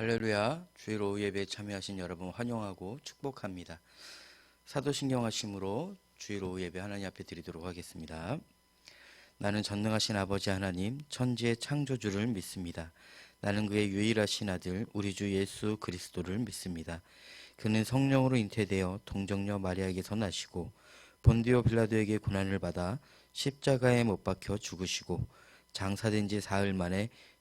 할렐루야 주일 오후 예배에 참여하신 여러분 환영하고 축복합니다. 사도신경 하심으로 오후 예배 하나님 앞에 드리도록 하겠습니다. 나는 전능하신 아버지 하나님 천지의 창조주를 믿습니다. 나는 그의 유일하신 아들 우리 주 예수 그리스도를 믿습니다. 그는 성령으로 잉태되어 동정녀 마리아에게서 나시고 본디오 빌라도에게 고난을 받아 십자가에 못 박혀 죽으시고 장사된 지 사흘 만에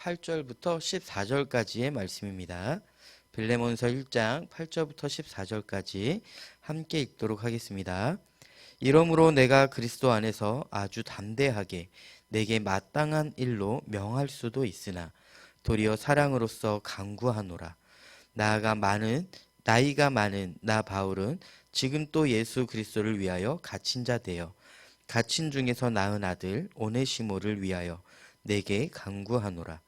8절부터 14절까지의 말씀입니다. 빌레몬서 1장 8절부터 14절까지 함께 읽도록 하겠습니다. 이러므로 내가 그리스도 안에서 아주 담대하게 내게 마땅한 일로 명할 수도 있으나 도리어 사랑으로서 강구하노라. 나아가 많은 나이가 많은 나 바울은 지금 또 예수 그리스도를 위하여 갇힌 자 되어 갇힌 중에서 낳은 아들 오네시모를 위하여 내게 강구하노라.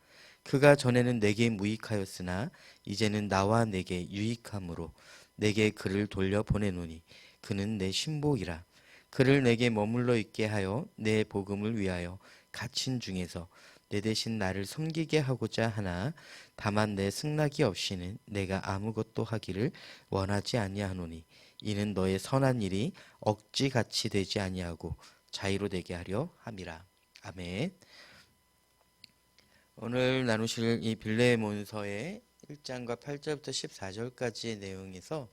그가 전에는 내게 무익하였으나 이제는 나와 내게 유익함으로 내게 그를 돌려 보내노니 그는 내 신복이라. 그를 내게 머물러 있게 하여 내 복음을 위하여 갇힌 중에서 내 대신 나를 섬기게 하고자 하나 다만 내 승낙이 없이는 내가 아무것도 하기를 원하지 아니하노니 이는 너의 선한 일이 억지같이 되지 아니하고 자유로 되게 하려 함이라. 아멘. 오늘 나누실 이 빌레몬서의 1장과 8절부터 14절까지의 내용에서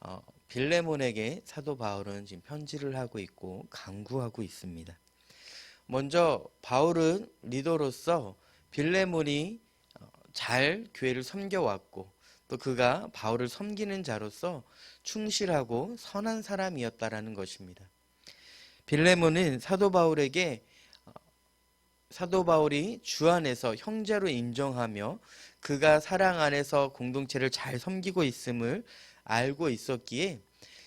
어, 빌레몬에게 사도 바울은 지금 편지를 하고 있고 강구하고 있습니다. 먼저 바울은 리더로서 빌레몬이 어, 잘 교회를 섬겨왔고 또 그가 바울을 섬기는 자로서 충실하고 선한 사람이었다라는 것입니다. 빌레몬은 사도 바울에게 어, 사도 바울이 주 안에서 형제로 인정하며 그가 사랑 안에서 공동체를 잘 섬기고 있음을 알고 있었기에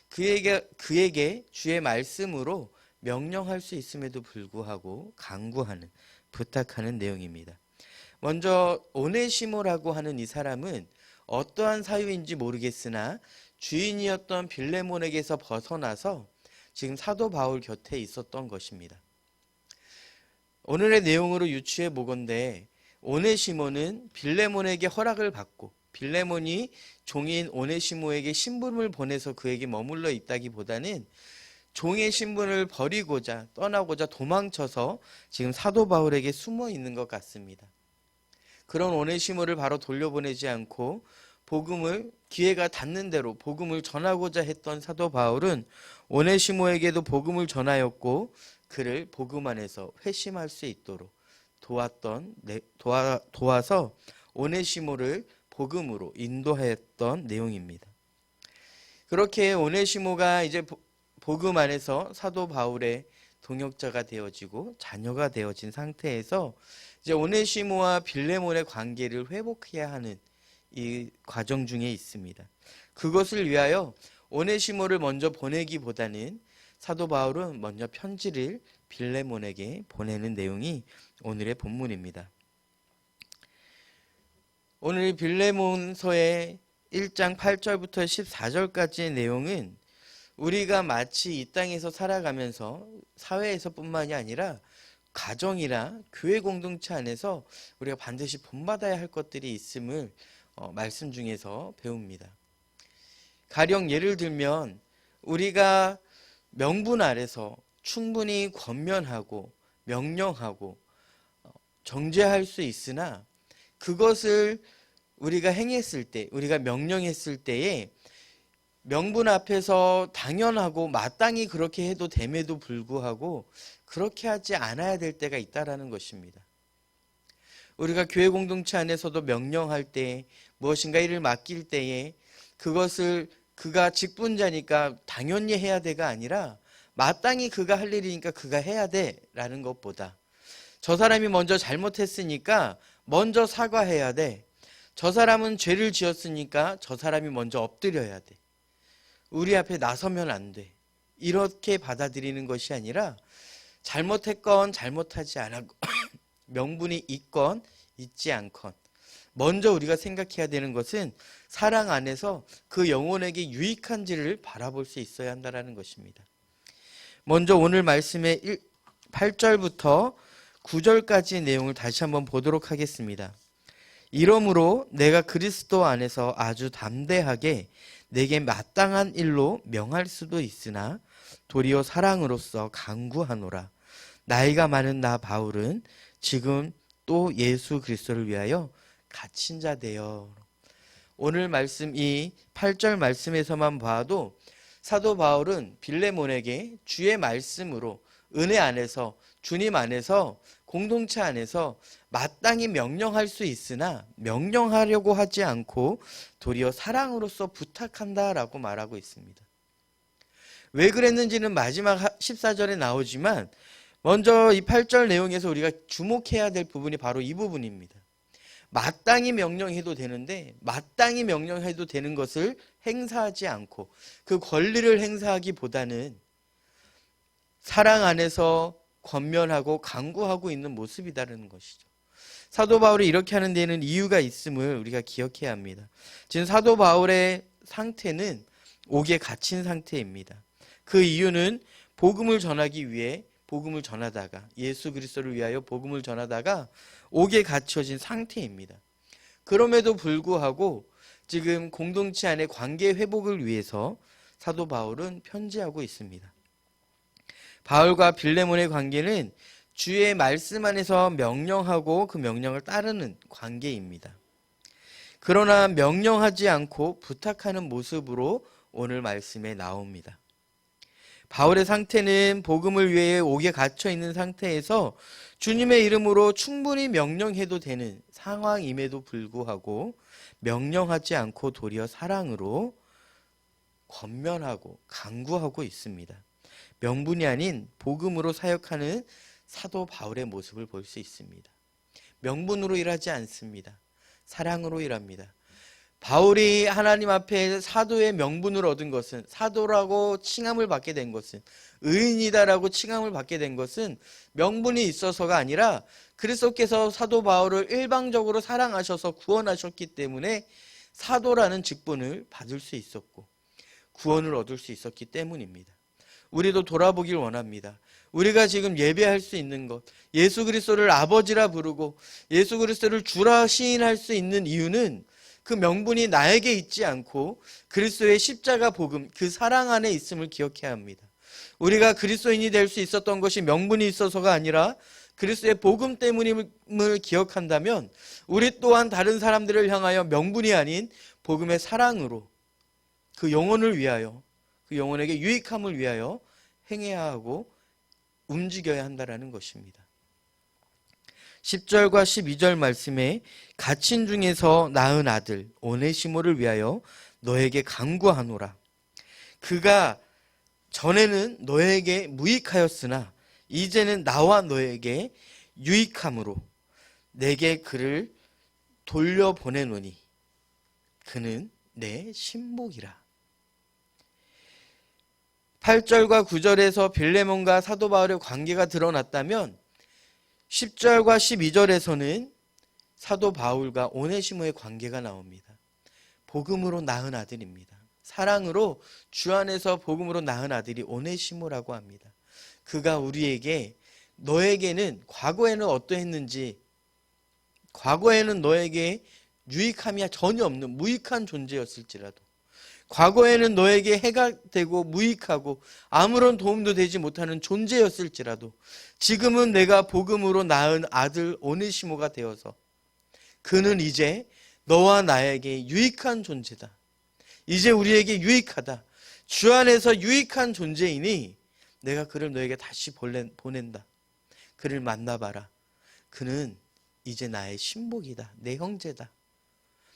그에게 그에게 주의 말씀으로 명령할 수 있음에도 불구하고 강구하는 부탁하는 내용입니다. 먼저 오네시모라고 하는 이 사람은 어떠한 사유인지 모르겠으나 주인이었던 빌레몬에게서 벗어나서 지금 사도 바울 곁에 있었던 것입니다. 오늘의 내용으로 유추해 보건대 오네시모는 빌레몬에게 허락을 받고 빌레몬이 종인 오네시모에게 신분을 보내서 그에게 머물러 있다기보다는 종의 신분을 버리고자 떠나고자 도망쳐서 지금 사도 바울에게 숨어 있는 것 같습니다. 그런 오네시모를 바로 돌려보내지 않고 복음을 기회가 닿는 대로 복음을 전하고자 했던 사도 바울은 오네시모에게도 복음을 전하였고 그를 복음 안에서 회심할 수 있도록 도왔던 도와 도와서 오네시모를 복음으로 인도하였던 내용입니다. 그렇게 오네시모가 이제 복음 안에서 사도 바울의 동역자가 되어지고 자녀가 되어진 상태에서 이제 오네시모와 빌레몬의 관계를 회복해야 하는 이 과정 중에 있습니다. 그것을 위하여 오네시모를 먼저 보내기보다는 사도 바울은 먼저 편지를 빌레몬에게 보내는 내용이 오늘의 본문입니다. 오늘 빌레몬서의 1장 8절부터 14절까지의 내용은 우리가 마치 이 땅에서 살아가면서 사회에서뿐만이 아니라 가정이나 교회 공동체 안에서 우리가 반드시 본받아야 할 것들이 있음을 어, 말씀 중에서 배웁니다. 가령 예를 들면 우리가 명분 아래서 충분히 권면하고 명령하고 어, 정죄할 수 있으나 그것을 우리가 행했을 때, 우리가 명령했을 때에 명분 앞에서 당연하고 마땅히 그렇게 해도 됨에도 불구하고 그렇게 하지 않아야 될 때가 있다라는 것입니다. 우리가 교회 공동체 안에서도 명령할 때 무엇인가 일을 맡길 때에 그것을 그가 직분자니까 당연히 해야 돼가 아니라 마땅히 그가 할 일이니까 그가 해야 돼라는 것보다 저 사람이 먼저 잘못했으니까 먼저 사과해야 돼. 저 사람은 죄를 지었으니까 저 사람이 먼저 엎드려야 돼. 우리 앞에 나서면 안 돼. 이렇게 받아들이는 것이 아니라 잘못했건 잘못하지 않았건 명분이 있건 있지 않건 먼저 우리가 생각해야 되는 것은 사랑 안에서 그 영혼에게 유익한지를 바라볼 수 있어야 한다는 것입니다. 먼저 오늘 말씀의 8절부터 9절까지의 내용을 다시 한번 보도록 하겠습니다. 이러므로 내가 그리스도 안에서 아주 담대하게 내게 마땅한 일로 명할 수도 있으나 도리어 사랑으로서 강구하노라. 나이가 많은 나 바울은 지금 또 예수 그리스도를 위하여 갇힌 자 되어. 오늘 말씀 이 8절 말씀에서만 봐도 사도 바울은 빌레몬에게 주의 말씀으로 은혜 안에서 주님 안에서 공동체 안에서 마땅히 명령할 수 있으나 명령하려고 하지 않고 도리어 사랑으로서 부탁한다라고 말하고 있습니다. 왜 그랬는지는 마지막 14절에 나오지만 먼저 이 8절 내용에서 우리가 주목해야 될 부분이 바로 이 부분입니다. 마땅히 명령해도 되는데 마땅히 명령해도 되는 것을 행사하지 않고 그 권리를 행사하기보다는 사랑 안에서 권면하고 강구하고 있는 모습이다라는 것이죠. 사도 바울이 이렇게 하는 데는 이유가 있음을 우리가 기억해야 합니다. 지금 사도 바울의 상태는 옥에 갇힌 상태입니다. 그 이유는 복음을 전하기 위해 복음을 전하다가 예수 그리스도를 위하여 복음을 전하다가 옥에 갇혀진 상태입니다. 그럼에도 불구하고 지금 공동체 안의 관계 회복을 위해서 사도 바울은 편지하고 있습니다. 바울과 빌레몬의 관계는 주의 말씀 안에서 명령하고 그 명령을 따르는 관계입니다. 그러나 명령하지 않고 부탁하는 모습으로 오늘 말씀에 나옵니다. 바울의 상태는 복음을 위해 옥에 갇혀 있는 상태에서 주님의 이름으로 충분히 명령해도 되는 상황임에도 불구하고 명령하지 않고 도리어 사랑으로 권면하고 강구하고 있습니다. 명분이 아닌 복음으로 사역하는 사도 바울의 모습을 볼 수 있습니다. 명분으로 일하지 않습니다. 사랑으로 일합니다. 바울이 하나님 앞에 사도의 명분을 얻은 것은 사도라고 칭함을 받게 된 것은 의인이다라고 칭함을 받게 된 것은 명분이 있어서가 아니라 그리스도께서 사도 바울을 일방적으로 사랑하셔서 구원하셨기 때문에 사도라는 직분을 받을 수 있었고 구원을 얻을 수 있었기 때문입니다. 우리도 돌아보길 원합니다. 우리가 지금 예배할 수 있는 것, 예수 그리스도를 아버지라 부르고 예수 그리스도를 주라 시인할 수 있는 이유는 그 명분이 나에게 있지 않고 그리스도의 십자가 복음, 그 사랑 안에 있음을 기억해야 합니다. 우리가 그리스도인이 될 수 있었던 것이 명분이 있어서가 아니라 그리스도의 복음 때문임을 기억한다면 우리 또한 다른 사람들을 향하여 명분이 아닌 복음의 사랑으로 그 영혼을 위하여 그 영혼에게 유익함을 위하여 행해야 하고 움직여야 한다라는 것입니다. 10절과 12절 말씀에 갇힌 중에서 낳은 아들 오네시모를 위하여 너에게 강구하노라. 그가 전에는 너에게 무익하였으나 이제는 나와 너에게 유익함으로 내게 그를 돌려보내노니 그는 내 신복이라. 8절과 9절에서 빌레몬과 사도 바울의 관계가 드러났다면 10절과 12절에서는 사도 바울과 오네시모의 관계가 나옵니다. 복음으로 낳은 아들입니다. 사랑으로 주 안에서 복음으로 낳은 아들이 오네시모라고 합니다. 그가 우리에게 너에게는 과거에는 어떠했는지 과거에는 너에게 유익함이 전혀 없는 무익한 존재였을지라도 과거에는 너에게 해가 되고 무익하고 아무런 도움도 되지 못하는 존재였을지라도 지금은 내가 복음으로 낳은 아들 오네시모가 되어서 그는 이제 너와 나에게 유익한 존재다. 이제 우리에게 유익하다. 주 안에서 유익한 존재이니 내가 그를 너에게 다시 보낸다. 그를 만나봐라. 그는 이제 나의 신복이다. 내 형제다.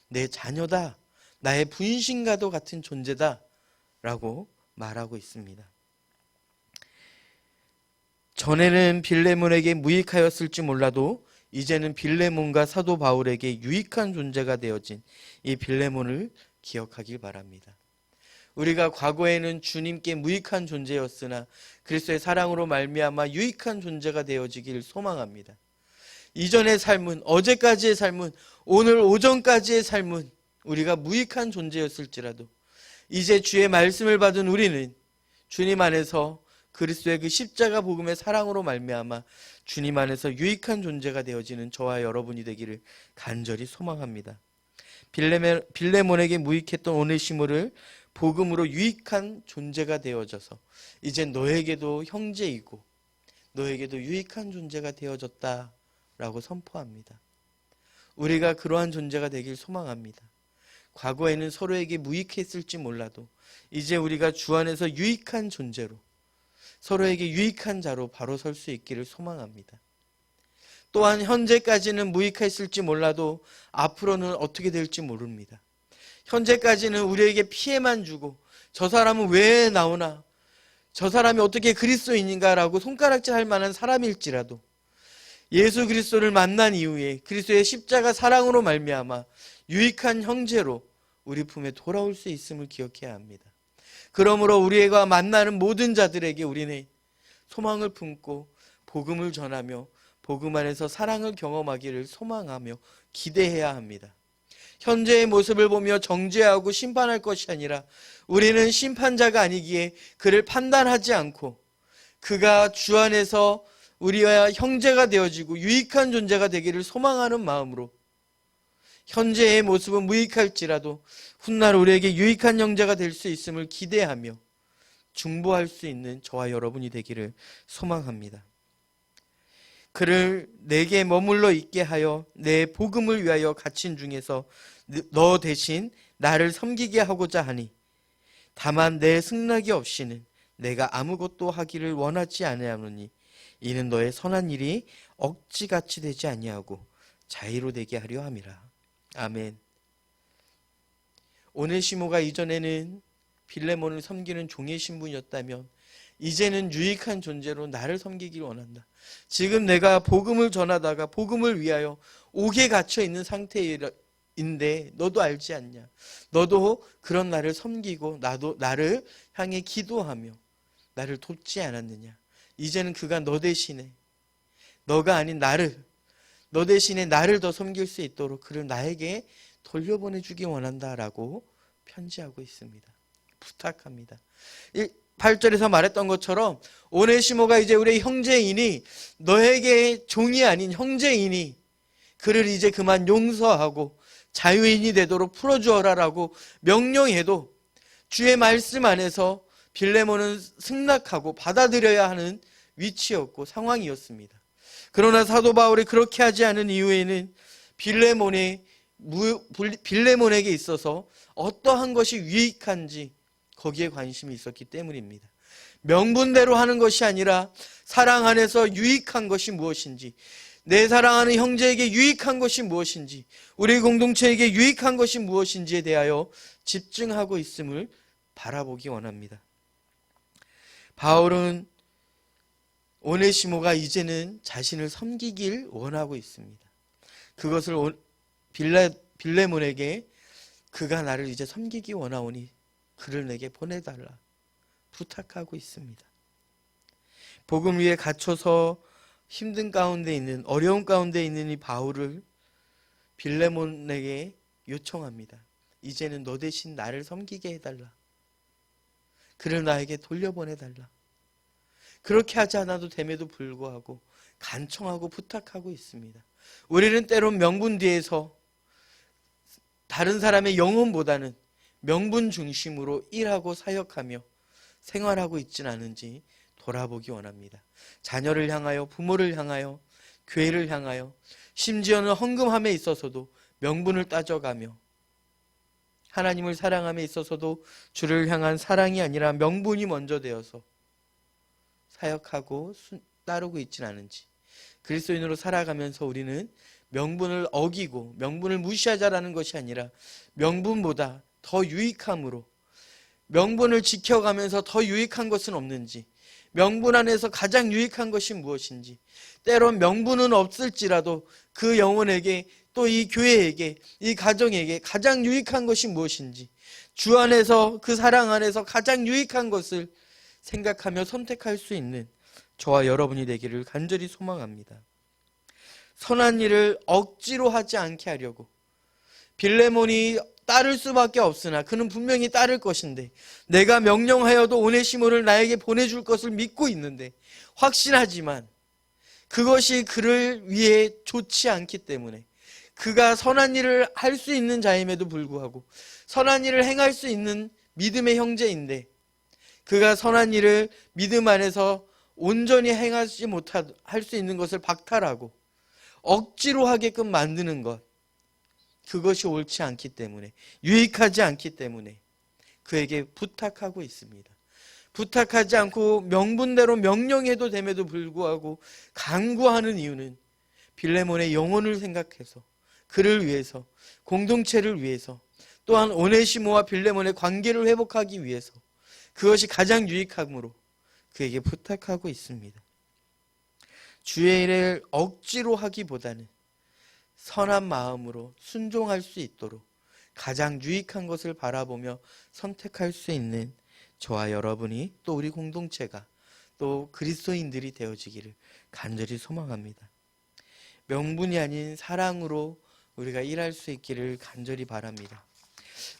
내 자녀다. 나의 분신과도 같은 존재다. 라고 말하고 있습니다. 전에는 빌레몬에게 무익하였을지 몰라도 이제는 빌레몬과 사도 바울에게 유익한 존재가 되어진 이 빌레몬을 기억하길 바랍니다. 우리가 과거에는 주님께 무익한 존재였으나 그리스도의 사랑으로 말미암아 유익한 존재가 되어지길 소망합니다. 이전의 삶은 어제까지의 삶은 오늘 오전까지의 삶은 우리가 무익한 존재였을지라도 이제 주의 말씀을 받은 우리는 주님 안에서 그리스도의 그 십자가 복음의 사랑으로 말미암아 주님 안에서 유익한 존재가 되어지는 저와 여러분이 되기를 간절히 소망합니다. 빌레몬, 빌레몬에게 무익했던 오네시모를 복음으로 유익한 존재가 되어져서 이제 너에게도 형제이고 너에게도 유익한 존재가 되어졌다라고 선포합니다. 우리가 그러한 존재가 되길 소망합니다. 과거에는 서로에게 무익했을지 몰라도 이제 우리가 주 안에서 유익한 존재로 서로에게 유익한 자로 바로 설 수 있기를 소망합니다. 또한 현재까지는 무익했을지 몰라도 앞으로는 어떻게 될지 모릅니다. 현재까지는 우리에게 피해만 주고 저 사람은 왜 나오나 저 사람이 어떻게 그리스도인인가라고 손가락질 할 만한 사람일지라도 예수 그리스도를 만난 이후에 그리스도의 십자가 사랑으로 말미암아 유익한 형제로 우리 품에 돌아올 수 있음을 기억해야 합니다. 그러므로 우리가 만나는 모든 자들에게 우리는 소망을 품고 복음을 전하며 복음 안에서 사랑을 경험하기를 소망하며 기대해야 합니다. 현재의 모습을 보며 정죄하고 심판할 것이 아니라 우리는 심판자가 아니기에 그를 판단하지 않고 그가 주 안에서 우리와 형제가 되어지고 유익한 존재가 되기를 소망하는 마음으로 현재의 모습은 무익할지라도 훗날 우리에게 유익한 형제가 될 수 있음을 기대하며 중보할 수 있는 저와 여러분이 되기를 소망합니다. 그를 내게 머물러 있게 하여 내 복음을 위하여 갇힌 중에서 너 대신 나를 섬기게 하고자 하니 다만 내 승낙이 없이는 내가 아무것도 하기를 원하지 아니하노니 이는 너의 선한 일이 억지같이 되지 아니하고 자유로 되게 하려 함이라. 아멘. 오네시모가 이전에는 빌레몬을 섬기는 종의 신분이었다면 이제는 유익한 존재로 나를 섬기길 원한다. 지금 내가 복음을 전하다가 복음을 위하여 옥에 갇혀 있는 상태인데 너도 알지 않냐? 너도 그런 나를 섬기고 나도 나를 향해 기도하며 나를 돕지 않았느냐? 이제는 그가 너 대신에 너가 아닌 나를 너 대신에 나를 더 섬길 수 있도록 그를 나에게 돌려보내 주기 원한다라고 편지하고 있습니다. 부탁합니다. 8절에서 말했던 것처럼 오네시모가 이제 우리의 형제이니 너에게 종이 아닌 형제이니 그를 이제 그만 용서하고 자유인이 되도록 풀어주어라라고 명령해도 주의 말씀 안에서 빌레몬은 승낙하고 받아들여야 하는 위치였고 상황이었습니다. 그러나 사도 바울이 그렇게 하지 않은 이유에는 빌레몬의 빌레몬에게 있어서 어떠한 것이 유익한지 거기에 관심이 있었기 때문입니다. 명분대로 하는 것이 아니라 사랑 안에서 유익한 것이 무엇인지, 내 사랑하는 형제에게 유익한 것이 무엇인지, 우리 공동체에게 유익한 것이 무엇인지에 대하여 집중하고 있음을 바라보기 원합니다. 바울은 오네시모가 이제는 자신을 섬기길 원하고 있습니다. 그것을 빌레, 빌레몬에게 그가 나를 이제 섬기기 원하오니 그를 내게 보내달라 부탁하고 있습니다. 복음 위에 갇혀서 힘든 가운데 있는 어려운 가운데 있는 이 바울을 빌레몬에게 요청합니다. 이제는 너 대신 나를 섬기게 해달라. 그를 나에게 돌려보내달라. 그렇게 하지 않아도 됨에도 불구하고 간청하고 부탁하고 있습니다. 우리는 때론 명분 뒤에서 다른 사람의 영혼보다는 명분 중심으로 일하고 사역하며 생활하고 있진 않은지 돌아보기 원합니다. 자녀를 향하여, 부모를 향하여, 교회를 향하여, 심지어는 헌금함에 있어서도 명분을 따져가며 하나님을 사랑함에 있어서도 주를 향한 사랑이 아니라 명분이 먼저 되어서 사역하고 따르고 있진 않은지. 그리스도인으로 살아가면서 우리는 명분을 어기고 명분을 무시하자라는 것이 아니라 명분보다 더 유익함으로 명분을 지켜가면서 더 유익한 것은 없는지 명분 안에서 가장 유익한 것이 무엇인지, 때론 명분은 없을지라도 그 영혼에게 또 이 교회에게 이 가정에게 가장 유익한 것이 무엇인지, 주 안에서 그 사랑 안에서 가장 유익한 것을 생각하며 선택할 수 있는 저와 여러분이 되기를 간절히 소망합니다. 선한 일을 억지로 하지 않게 하려고 빌레몬이 따를 수밖에 없으나 그는 분명히 따를 것인데 내가 명령하여도 오네시모를 나에게 보내줄 것을 믿고 있는데 확신하지만 그것이 그를 위해 좋지 않기 때문에 그가 선한 일을 할 수 있는 자임에도 불구하고 선한 일을 행할 수 있는 믿음의 형제인데 그가 선한 일을 믿음 안에서 온전히 행하지 못할 수 있는 것을 박탈하고 억지로 하게끔 만드는 것 그것이 옳지 않기 때문에 유익하지 않기 때문에 그에게 부탁하고 있습니다. 부탁하지 않고 명분대로 명령해도 됨에도 불구하고 강구하는 이유는 빌레몬의 영혼을 생각해서 그를 위해서 공동체를 위해서 또한 오네시모와 빌레몬의 관계를 회복하기 위해서 그것이 가장 유익함으로 그에게 부탁하고 있습니다. 주의 일을 억지로 하기보다는 선한 마음으로 순종할 수 있도록 가장 유익한 것을 바라보며 선택할 수 있는 저와 여러분이 또 우리 공동체가 또 그리스도인들이 되어지기를 간절히 소망합니다. 명분이 아닌 사랑으로 우리가 일할 수 있기를 간절히 바랍니다.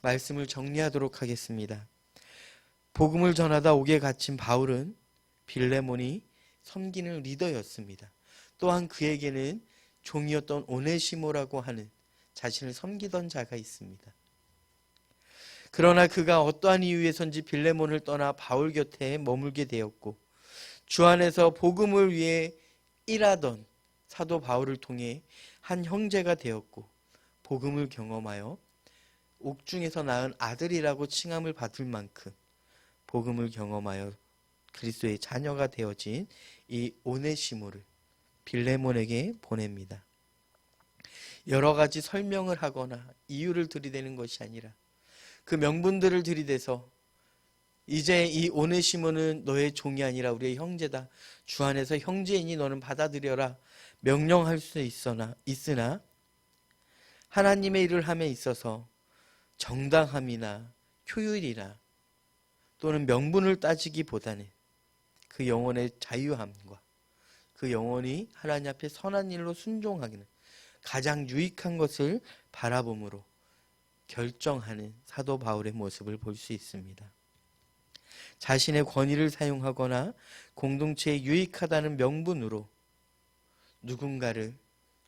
말씀을 정리하도록 하겠습니다. 복음을 전하다 옥에 갇힌 바울은 빌레몬이 섬기는 리더였습니다. 또한 그에게는 종이었던 오네시모라고 하는 자신을 섬기던 자가 있습니다. 그러나 그가 어떠한 이유에선지 빌레몬을 떠나 바울 곁에 머물게 되었고 주 안에서 복음을 위해 일하던 사도 바울을 통해 한 형제가 되었고 복음을 경험하여 옥중에서 낳은 아들이라고 칭함을 받을 만큼 복음을 경험하여 그리스도의 자녀가 되어진 이 오네시모를 빌레몬에게 보냅니다. 여러 가지 설명을 하거나 이유를 들이대는 것이 아니라 그 명분들을 들이대서 이제 이 오네시모는 너의 종이 아니라 우리의 형제다. 주 안에서 형제이니 너는 받아들여라. 명령할 수 있으나 있으나 하나님의 일을 함에 있어서 정당함이나 효율이나 또는 명분을 따지기보다는 그 영혼의 자유함과 그 영혼이 하나님 앞에 선한 일로 순종하기는 가장 유익한 것을 바라봄으로 결정하는 사도 바울의 모습을 볼 수 있습니다. 자신의 권위를 사용하거나 공동체에 유익하다는 명분으로 누군가를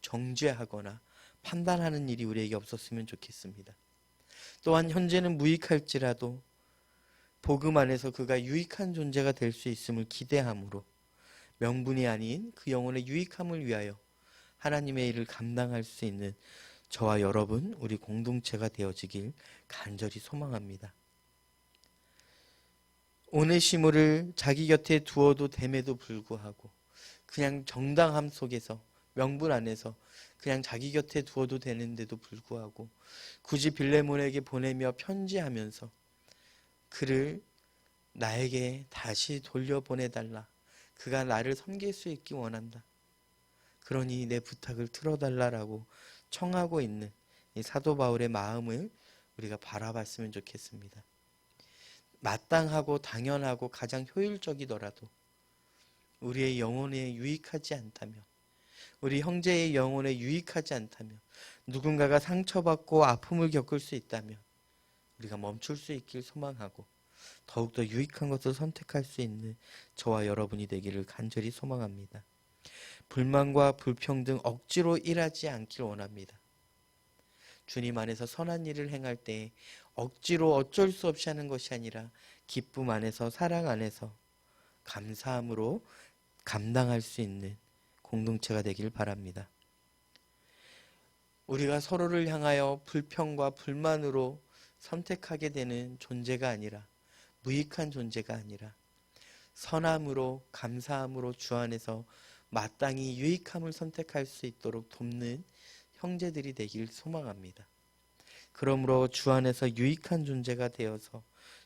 정죄하거나 판단하는 일이 우리에게 없었으면 좋겠습니다. 또한 현재는 무익할지라도 복음 안에서 그가 유익한 존재가 될 수 있음을 기대함으로 명분이 아닌 그 영혼의 유익함을 위하여 하나님의 일을 감당할 수 있는 저와 여러분, 우리 공동체가 되어지길 간절히 소망합니다. 오네시모를 자기 곁에 두어도 됨에도 불구하고 그냥 정당함 속에서 명분 안에서 그냥 자기 곁에 두어도 되는데도 불구하고 굳이 빌레몬에게 보내며 편지하면서 그를 나에게 다시 돌려보내달라. 그가 나를 섬길 수 있기 원한다. 그러니 내 부탁을 틀어달라라고 청하고 있는 이 사도 바울의 마음을 우리가 바라봤으면 좋겠습니다. 마땅하고 당연하고 가장 효율적이더라도 우리의 영혼에 유익하지 않다면 우리 형제의 영혼에 유익하지 않다면 누군가가 상처받고 아픔을 겪을 수 있다면 우리가 멈출 수 있길 소망하고 더욱더 유익한 것을 선택할 수 있는 저와 여러분이 되기를 간절히 소망합니다. 불만과 불평등 억지로 일하지 않길 원합니다. 주님 안에서 선한 일을 행할 때 억지로 어쩔 수 없이 하는 것이 아니라 기쁨 안에서 사랑 안에서 감사함으로 감당할 수 있는 공동체가 되길 바랍니다. 우리가 서로를 향하여 불평과 불만으로 선택하게 되는 존재가 아니라 무익한 존재가 아니라 선함으로 감사함으로 주 안에서 마땅히 유익함을 선택할 수 있도록 돕는 형제들이 되길 소망합니다. 그러므로 주 안에서 유익한 존재가 되어서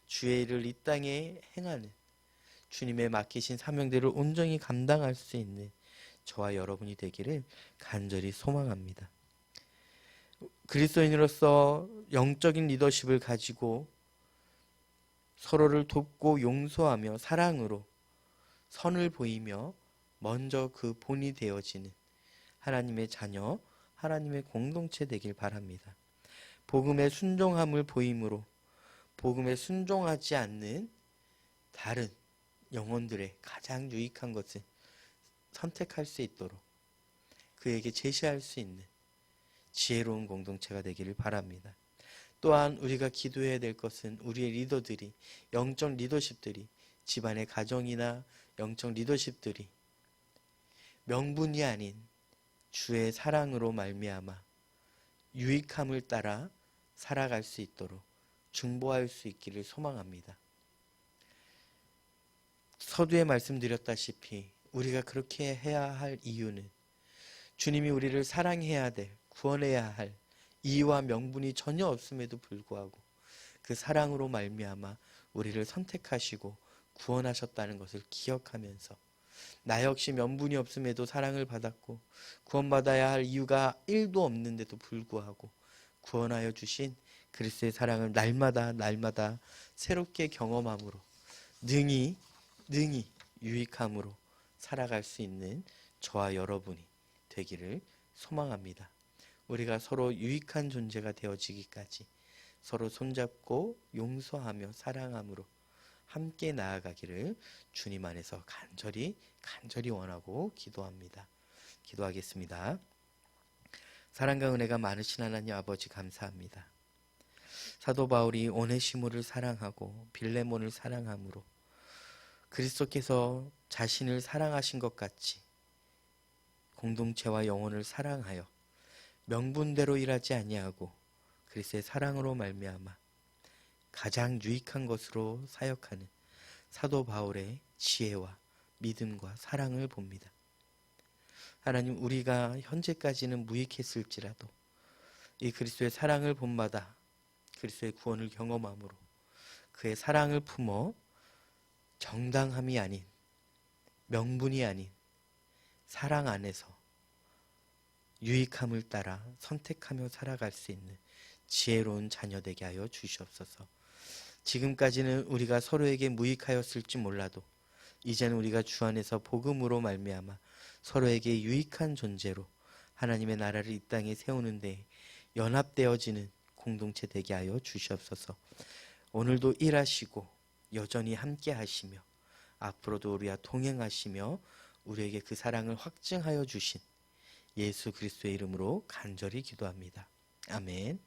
주의 일을 이 땅에 행하는 주님의 맡기신 사명대를 온전히 감당할 수 있는 저와 여러분이 되기를 간절히 소망합니다. 그리스도인으로서 영적인 리더십을 가지고 서로를 돕고 용서하며 사랑으로 선을 보이며 먼저 그 본이 되어지는 하나님의 자녀, 하나님의 공동체 되길 바랍니다. 복음의 순종함을 보임으로 복음에 순종하지 않는 다른 영혼들의 가장 유익한 것을 선택할 수 있도록 그에게 제시할 수 있는 지혜로운 공동체가 되기를 바랍니다. 또한 우리가 기도해야 될 것은 우리의 리더들이 영적 리더십들이 집안의 가정이나 영적 리더십들이 명분이 아닌 주의 사랑으로 말미암아 유익함을 따라 살아갈 수 있도록 중보할 수 있기를 소망합니다. 서두에 말씀드렸다시피 우리가 그렇게 해야 할 이유는 주님이 우리를 사랑해야 될, 구원해야 할 이유와 명분이 전혀 없음에도 불구하고 그 사랑으로 말미암아 우리를 선택하시고 구원하셨다는 것을 기억하면서 나 역시 명분이 없음에도 사랑을 받았고 구원받아야 할 이유가 1도 없는데도 불구하고 구원하여 주신 그리스도의 사랑을 날마다 날마다 새롭게 경험함으로 능히 능히 유익함으로 살아갈 수 있는 저와 여러분이 되기를 소망합니다. 우리가 서로 유익한 존재가 되어지기까지 서로 손잡고 용서하며 사랑함으로 함께 나아가기를 주님 안에서 간절히 간절히 원하고 기도합니다. 기도하겠습니다. 사랑과 은혜가 많으신 하나님 아버지 감사합니다. 사도 바울이 오네시모를 사랑하고 빌레몬을 사랑함으로 그리스도께서 자신을 사랑하신 것 같이 공동체와 영혼을 사랑하여 명분대로 일하지 아니하고 그리스도의 사랑으로 말미암아 가장 유익한 것으로 사역하는 사도 바울의 지혜와 믿음과 사랑을 봅니다. 하나님 우리가 현재까지는 무익했을지라도 이 그리스도의 사랑을 본마다 그리스도의 구원을 경험함으로 그의 사랑을 품어 정당함이 아닌 명분이 아닌 사랑 안에서 유익함을 따라 선택하며 살아갈 수 있는 지혜로운 자녀 되게 하여 주시옵소서. 지금까지는 우리가 서로에게 무익하였을지 몰라도 이제는 우리가 주 안에서 복음으로 말미암아 서로에게 유익한 존재로 하나님의 나라를 이 땅에 세우는 데 연합되어지는 공동체 되게 하여 주시옵소서. 오늘도 일하시고 여전히 함께 하시며 앞으로도 우리와 동행하시며 우리에게 그 사랑을 확증하여 주신 예수 그리스도의 이름으로 간절히 기도합니다. 아멘.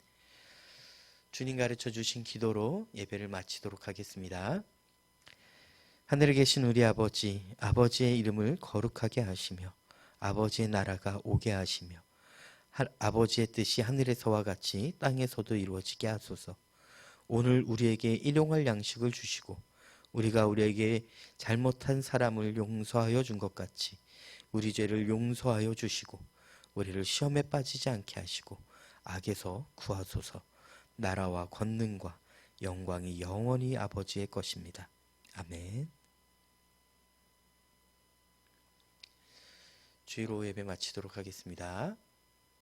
주님 가르쳐 주신 기도로 예배를 마치도록 하겠습니다. 하늘에 계신 우리 아버지, 아버지의 이름을 거룩하게 하시며 아버지의 나라가 오게 하시며 하, 아버지의 뜻이 하늘에서와 같이 땅에서도 이루어지게 하소서. 오늘 우리에게 일용할 양식을 주시고 우리가 우리에게 잘못한 사람을 용서하여 준 것 같이 우리 죄를 용서하여 주시고 우리를 시험에 빠지지 않게 하시고 악에서 구하소서. 나라와 권능과 영광이 영원히 아버지의 것입니다. 아멘. 주의로 예배 마치도록 하겠습니다.